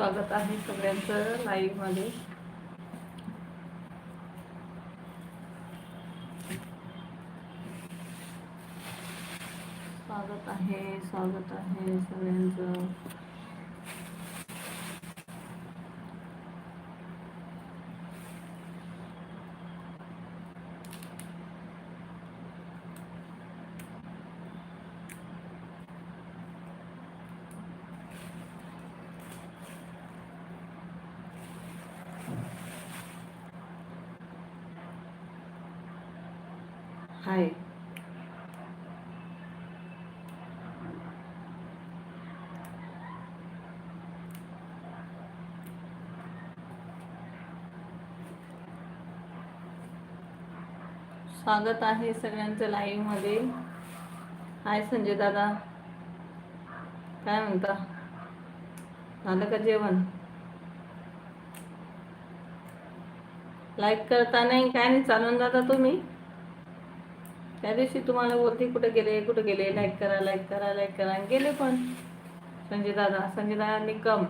स्वागत आहे सगळ्यांचं लाईव्हमध्ये स्वागत आहे स्वागत आहे सगळ्यांचं. हाय. स्वागत आहे सगळ्यांचं लाईव्हमध्ये. हाय संजय दादा. काय म्हणता? झालं का जेवण? लाईक करता नाही? काय नाही चालून जाता तुम्ही? त्या दिवशी तुम्हाला बोलते कुठे गेले कुठे गेले? लाईक करा लाईक करा लाईक करा. गेले पण. संजय दादा संजय दादा निकम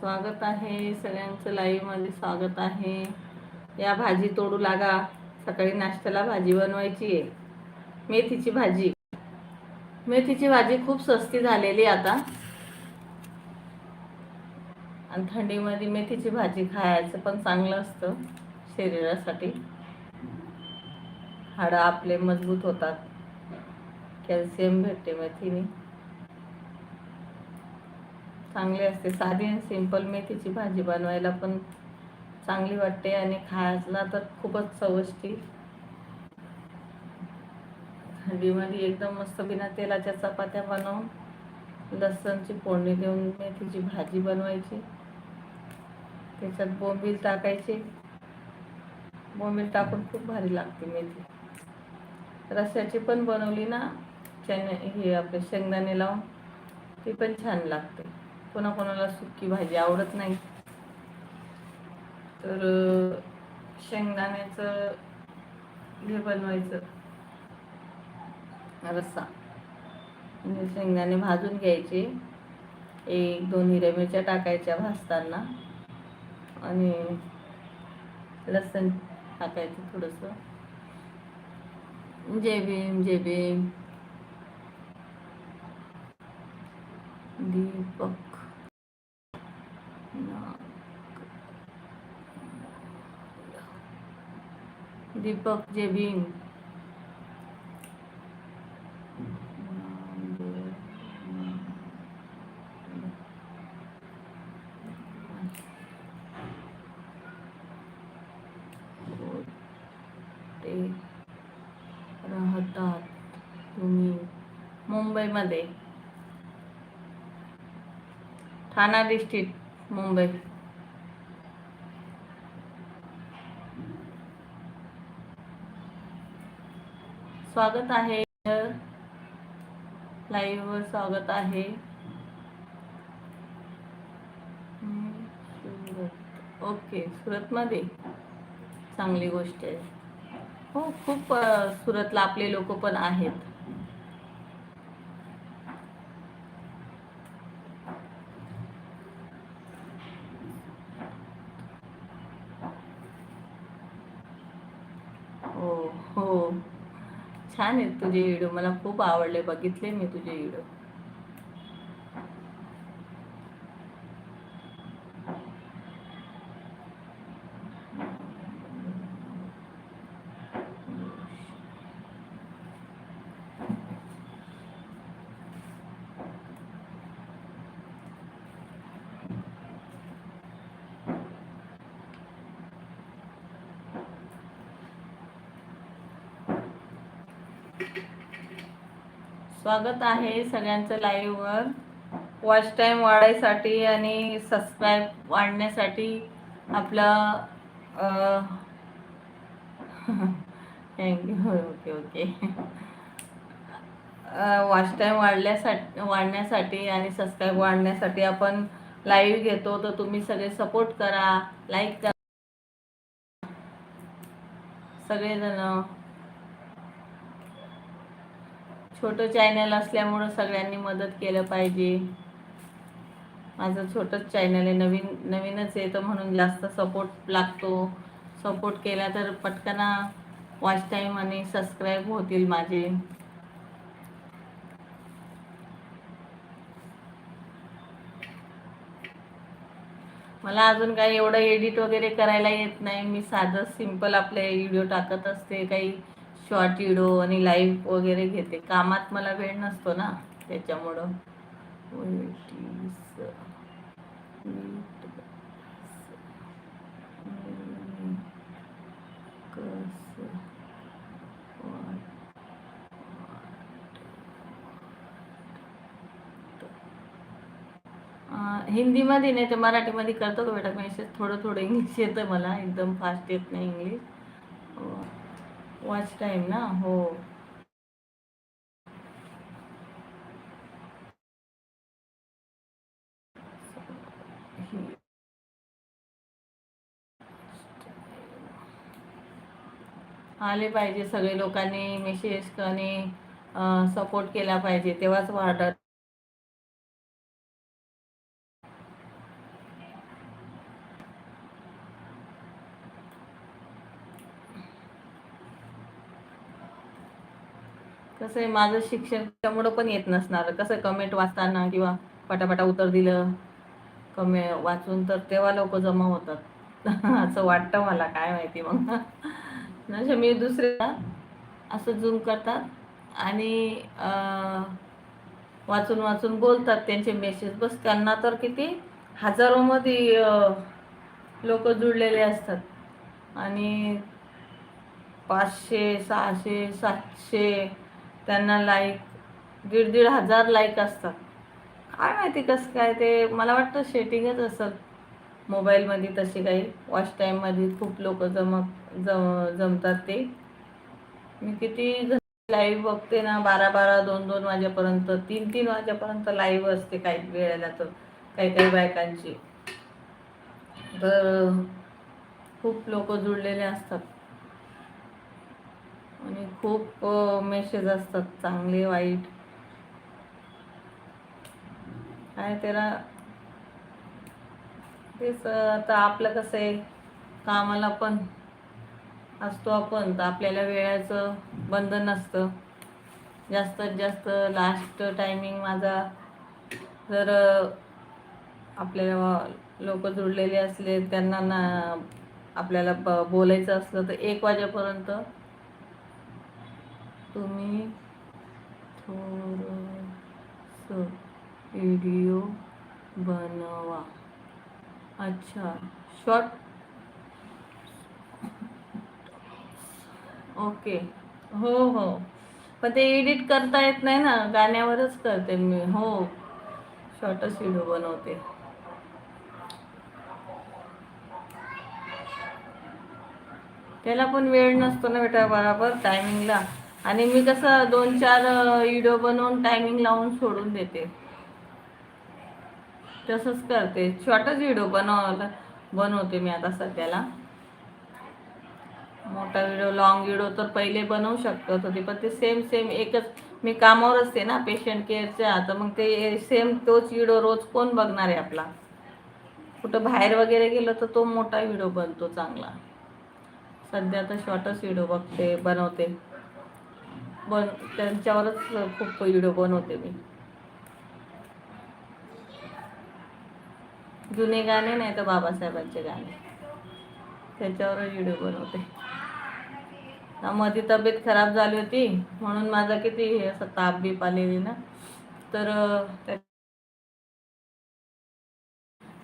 स्वागत आहे. सगळ्यांचं लाईव्हमध्ये स्वागत आहे. या भाजी तोडू लागा. सकाळी नाश्त्याला भाजी बनवायची आहे. मेथीची भाजी. मेथीची भाजी खूप सस्ती झालेली आता. आणि थंडीमध्ये मेथीची भाजी खायचं पण चांगलं असतं शरीरासाठी. हाडं आपले मजबूत होतात. कॅल्शियम भेटते मेथीने. चांगली असते. साधी आणि सिंपल मेथीची भाजी बनवायला पण चांगली वाटते आणि खायला तर खूपच चवष्टी. थंडीमध्ये एकदम मस्त बिना तेलाच्या चपात्या बनवून लसणची फोडणी देऊन मेथीची भाजी बनवायची. त्याच्यात बोंबील टाकायचे. बोंबील टाकून खूप भारी लागते मेथी. रस्याची पण बनवली ना चणे हे आपले शेंगदाणे लावून ती पण छान लागते. कोणाकोणाला सुकी भाजी आवडत नाही. तर शेंगदाण्याचं हे बनवायचं. रस्सा. म्हणजे शेंगदाणे भाजून घ्यायचे. एक दोन हिरव्या मिरच्या टाकायच्या भाजताना. आणि लसण टाकायचं थोडंसं. जय भीम जय भीम दीपक. दीपक जय भीम ते राहतात तुम्ही मुंबईमध्ये ठाणा डिस्ट्रिक्ट मुंबई स्वागत आहे. लाईव्ह वर स्वागत आहे. सुरत. ओके सुरतमध्ये चांगली गोष्ट आहे. हो खूप सुरतला आपले लोक पण आहेत. छान आहेत तुझे व्हिडिओ मला खूप आवडले. बघितले मी तुझे व्हिडिओ स्वागत आहे सगळ्यांचं लाईव्हवर वॉच टाईम वाढायसाठी आणि सबस्क्राईब वाढण्यासाठी आपलं thank you okay okay watch time वाढल्यासाठी वाढण्यासाठी आणि सबस्क्राईब वाढण्यासाठी आपण लाईव्ह घेतो. तर तुम्ही सगळे सपोर्ट करा लाईक करा. सगळेजण छोटं चॅनल असल्यामुळं सगळ्यांनी मदत केलं पाहिजे. माझं छोटंच चॅनल आहे नवीन नवीनच येतं म्हणून जास्त सपोर्ट लागतो. सपोर्ट केला तर पटकन वॉच टाईम आणि सबस्क्राईब होतील माझे. मला अजून काही एवढं एडिट वगैरे करायला येत नाही. मी साधं सिंपल आपले व्हिडिओ टाकत असते. काही शॉर्ट व्हिडिओ आणि लाईव्ह वगैरे घेते. कामात मला वेळ नसतो ना त्याच्यामुळं. हिंदीमध्ये नाही तर मराठीमध्ये करतो का बेटा? मेसेज थोडं थोडं इंग्लिश येतं मला. एकदम फास्ट येत नाही इंग्लिश वॉच टाइम ना? हो. आले पाहिजे सगळे लोकांनी मेसेज आणि सपोर्ट केला पाहिजे तेव्हाच वाढत कसं आहे माझं शिक्षण त्यामुळं पण येत नसणार. कसं कमेंट वाचताना किंवा पटापटा उत्तर दिलं कमे वाचून तर तेव्हा लोक जमा होतात. असं वाटतं मला काय माहिती मग. असे मी दुसऱ्या असं झूम करतात आणि वाचून वाचून बोलतात त्यांचे मेसेज बस त्यांना तर किती हजारोमध्ये लोक जुळलेले असतात. आणि पाचशे सहाशे सातशे त्यांना लाईक दीड दीड हजार लाईक असतात. काय माहिती कसं काय ते मला वाटतं शेटिंगच असत मोबाईलमध्ये तशी काही वॉच टाईममध्ये खूप लोक जम जम जमतात ते. मी किती लाईव्ह बघते ना बारा बारा दोन दोन वाजेपर्यंत तीन तीन वाजेपर्यंत लाईव्ह असते काही वेळेला तर काही काही बायकांची. तर खूप लोक जुळलेले असतात. आणि खूप मेसेज असतात चांगले वाईट. काय त्याला तेच आता आपलं कसं आहे कामाला पण असतो आपण तर आपल्याला वेळाचं बंधन असतं जास्तीत जास्त लास्ट टायमिंग माझा जर आपल्याला लोक जुळलेले असले त्यांना ना आपल्याला ब बोलायचं असलं तर एक वाजेपर्यंत तुम्ही थोडंसं व्हिडिओ बनवा. अच्छा शॉर्ट. ओके. हो हो. पण ते एडिट करता येत नाही ना गाण्यावरच करते मी. हो. शॉर्टच व्हिडिओ बनवते. त्याला पण वेळ नसतो ना बेटा बरोबर टायमिंगला आणि मी कसं दोन चार व्हिडिओ बनवून टायमिंग लावून सोडून देते. तसंच करते. शॉर्टच व्हिडिओ बनवायला बनवते मी आता सध्याला. मोठा व्हिडिओ लॉंग व्हिडिओ तर पहिले बनवू शकत होते पण ते सेम सेम एकच मी कामावर असते ना पेशंट केअरच्या तर मग ते सेम तोच व्हिडिओ रोज कोण बघणार आहे आपला? कुठं बाहेर वगैरे गेलं तर तो मोठा व्हिडिओ बनतो चांगला. सध्या तर शॉर्टच व्हिडिओ बघते बनवते. बन त्यांच्यावरच खूप व्हिडिओ बनवते मी. जुने गाणे नाही तर बाबासाहेबांचे गाणे. त्याच्यावर व्हिडिओ बनवते. मध्ये तब्येत खराब झाली होती म्हणून माझा किती हे असं ताप बीप आलेली ना तर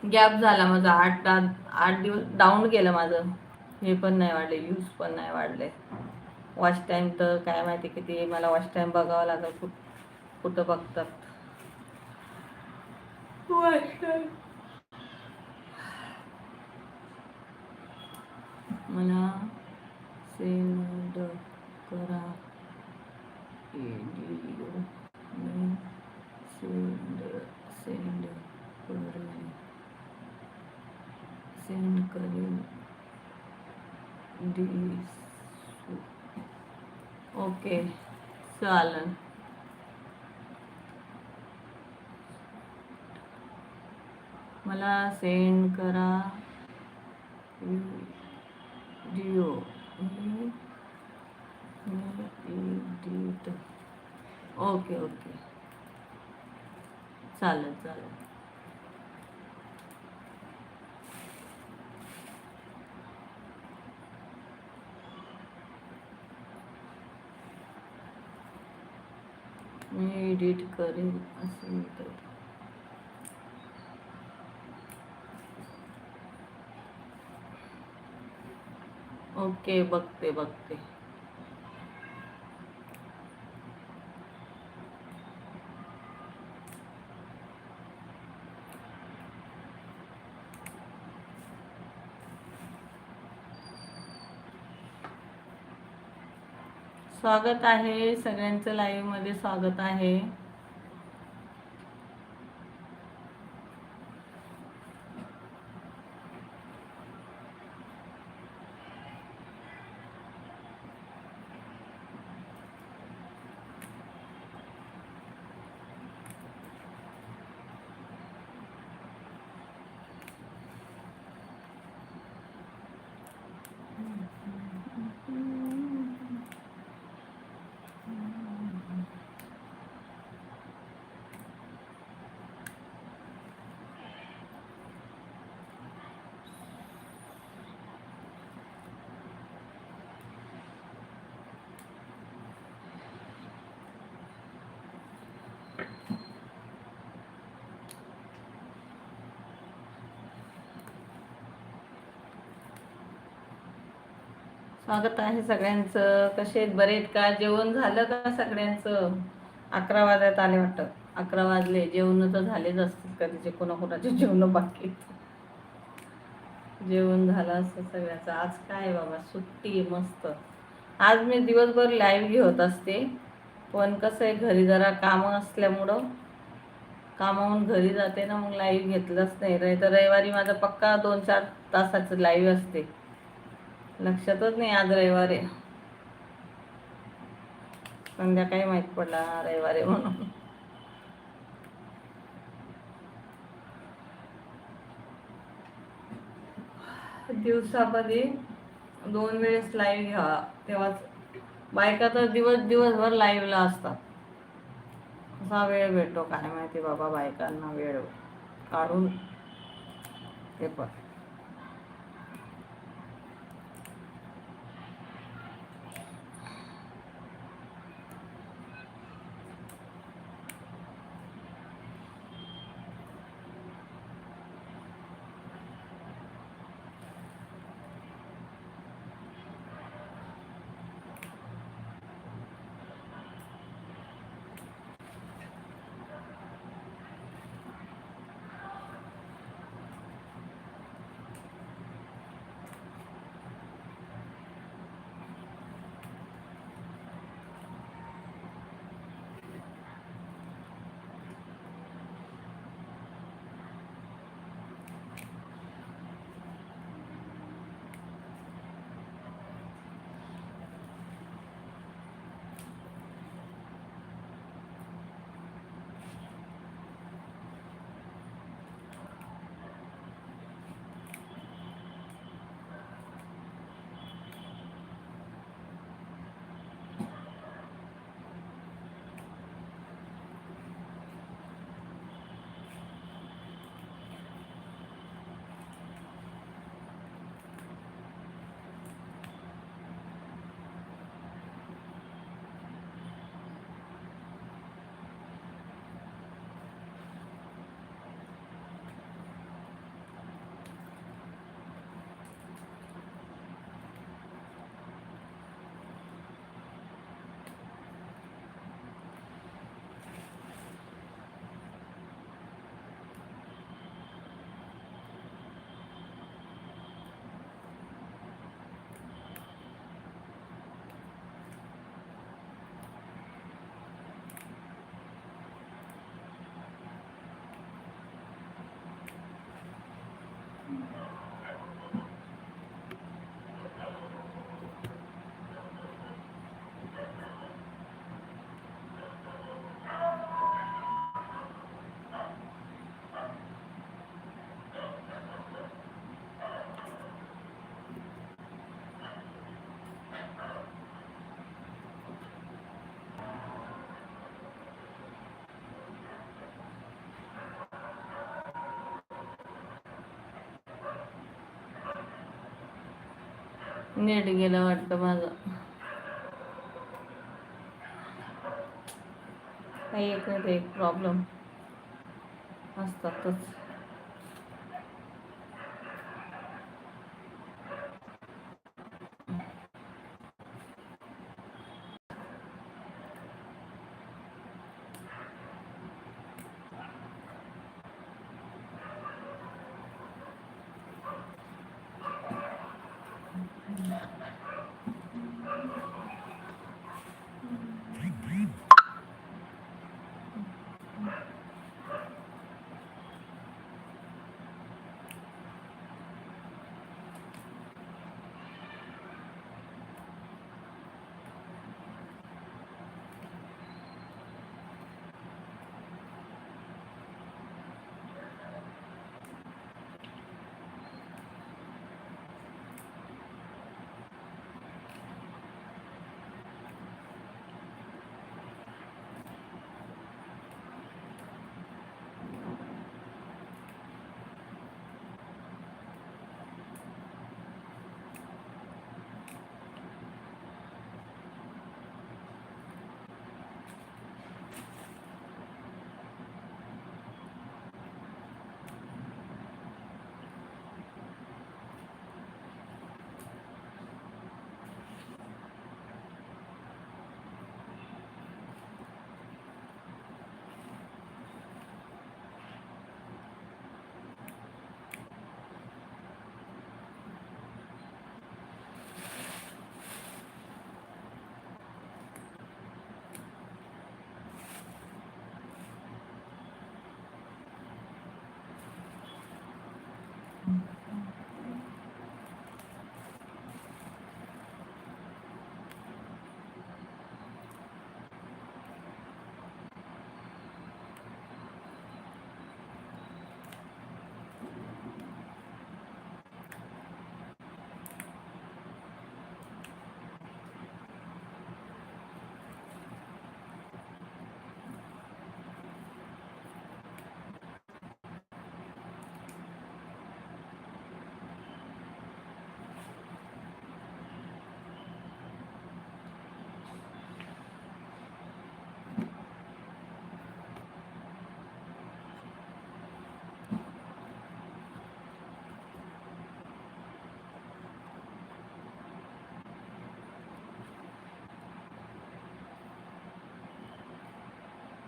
गॅप झाला माझा. आठ आठ दिवस डाऊन गेलं माझं. हे पण नाही वाढले यूज पण नाही वाढले. वॉच टाईम तर काय माहिती किती मला वॉच टाईम बघावा लागेल कुठ कुठं बघतात. वॉच टाईम मला सेंड करा. मी सेंड सेंड करेन. सेंड करेन. दिस ओके चालन. मला सेंड करा. डिओ ओके ओके. चालेल चालेल मी एडिट करेन असं म्हणतात. ओके बघते बघते. स्वागत आहे. सगळ्यांचं लाईव्हमध्ये स्वागत आहे. स्वागत आहे सगळ्यांचं. कसे आहेत? बरे आहेत का? जेवण झालं का सगळ्यांचं? अकरा वाजत आले वाटतं. अकरा वाजले. जेवण तर झालेच असतील कधीचे कोणाकोणाचे जेवण बाकी जेवण झालं असतं सगळ्याचं. आज काय बाबा? सुट्टी आहे मस्त. आज मी दिवसभर लाईव्ह घेत असते. पण कसं आहे घरी जरा कामं असल्यामुळं कामावून घरी जाते ना मग लाईव्ह घेतलंच नाही. नाही तर रविवारी माझा पक्का दोन चार तासाचं लाईव्ह असते. लक्षातच नाही आज रविवार. आहे संध्याकाळी माहीत पडला रविवार आहे म्हणून. दिवसामध्ये दोन वेळेस लाईव्ह घ्यावा तेव्हाच बायका तर दिवस दिवसभर लाईव्हला असतात. असा वेळ भेटतो काय माहिती बाबा बायकांना वेळ काढून ते पण. नेट गेलं वाटतं माझं. काही एक नाही ते एक प्रॉब्लेम असतातच.